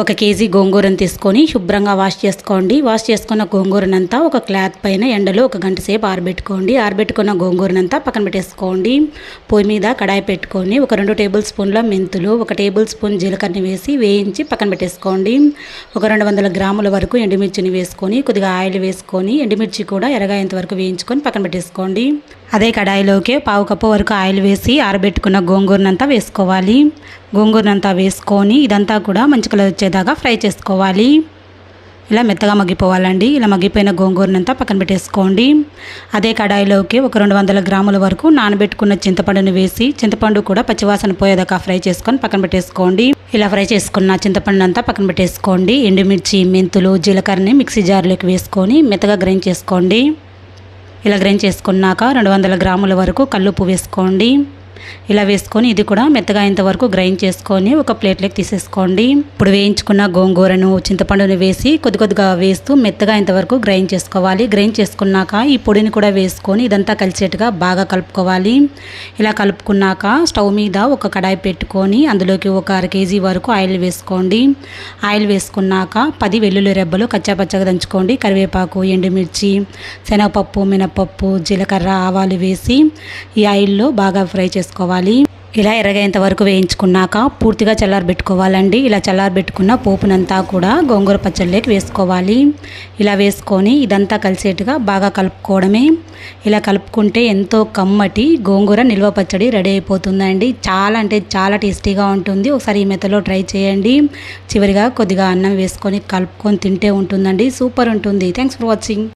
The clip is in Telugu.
ఒక కేజీ గోంగూరను తీసుకొని శుభ్రంగా వాష్ చేసుకోండి. వాష్ చేసుకున్న గోంగూరనంతా ఒక క్లాత్ పైన ఎండలో ఒక గంట సేపు ఆరబెట్టుకోండి. ఆరబెట్టుకున్న గోంగూరనంతా పక్కన పెట్టేసుకోండి. పొయ్యి మీద కడాయి పెట్టుకొని ఒక రెండు టేబుల్ స్పూన్ల మెంతులు ఒక టేబుల్ స్పూన్ జీలకర్రని వేసి వేయించి పక్కన పెట్టేసుకోండి. ఒక రెండు వందల గ్రాముల వరకు ఎండుమిర్చిని వేసుకొని కొద్దిగా ఆయిల్ వేసుకొని ఎండుమిర్చి కూడా ఎరగాయేంత వరకు వేయించుకొని పక్కన పెట్టేసుకోండి. అదే కడాయిలోకి పావు కప్పు వరకు ఆయిల్ వేసి ఆరబెట్టుకున్న గోంగూరనంతా వేసుకోవాలి. గోంగూరనంతా వేసుకొని ఇదంతా కూడా మంచి కలర్ వచ్చేదాకా ఫ్రై చేసుకోవాలి. ఇలా మెత్తగా మగ్గిపోవాలండి. ఇలా మగ్గిపోయిన గోంగూరనంతా పక్కన పెట్టేసుకోండి. అదే కడాయిలోకి ఒక రెండు వందల గ్రాముల వరకు నానబెట్టుకున్న చింతపండుని వేసి చింతపండు కూడా పచ్చివాసన పోయేదాకా ఫ్రై చేసుకొని పక్కన పెట్టేసుకోండి. ఇలా ఫ్రై చేసుకున్న చింతపండు అంతా పక్కన పెట్టేసుకోండి. ఎండుమిర్చి మెంతులు జీలకర్రని మిక్సీ జార్లోకి వేసుకొని మెత్తగా గ్రైండ్ చేసుకోండి. ఇలా గ్రైండ్ చేసుకున్నాక రెండు వందల గ్రాముల వరకు కల్లుప్పు వేసుకోండి. ఇలా వేసుకొని ఇది కూడా మెత్తగా అయ్యేంతవరకు గ్రైండ్ చేసుకొని ఒక ప్లేట్లోకి తీసేసుకోండి. ఇప్పుడు వేయించుకున్న గోంగూరను చింతపండుని వేసి కొద్ది కొద్దిగా వేస్తూ మెత్తగా అయ్యేంతవరకు గ్రైండ్ చేసుకోవాలి. గ్రైండ్ చేసుకున్నాక ఈ పొడిని కూడా వేసుకొని ఇదంతా కలిసేట్టుగా బాగా కలుపుకోవాలి. ఇలా కలుపుకున్నాక స్టవ్ మీద ఒక కడాయి పెట్టుకొని అందులోకి ఒక అర కేజీ వరకు ఆయిల్ వేసుకోండి. ఆయిల్ వేసుకున్నాక పది వెల్లుల్లి రెబ్బలు కచ్చాపచ్చగా దంచుకోండి. కరివేపాకు ఎండుమిర్చి శనగపప్పు మినపప్పు జీలకర్ర ఆవాలు వేసి ఈ ఆయిల్లో బాగా ఫ్రై వేసుకోవాలి ఇలా ఎర్రగేంత వరకు వేయించుకున్నాక పూర్తిగా చల్లారబెట్టుకోవాలండి ఇలా చల్లారబెట్టుకున్న పోపునంతా కూడా గోంగూర పచ్చళ్ళలోకి వేసుకోవాలి. ఇలా వేసుకొని ఇదంతా కలిసేట్టుగా బాగా కలుపుకోవడమే. ఇలా కలుపుకుంటే ఎంతో కమ్మటి గోంగూర నిల్వ పచ్చడి రెడీ అయిపోతుందండి. చాలా అంటే చాలా టేస్టీగా ఉంటుంది. ఒకసారి ఈ మెత్తలో ట్రై చేయండి. చివరిగా కొద్దిగా అన్నం వేసుకొని కలుపుకొని తింటే ఉంటుందండి. సూపర్ ఉంటుంది. Thanks for watching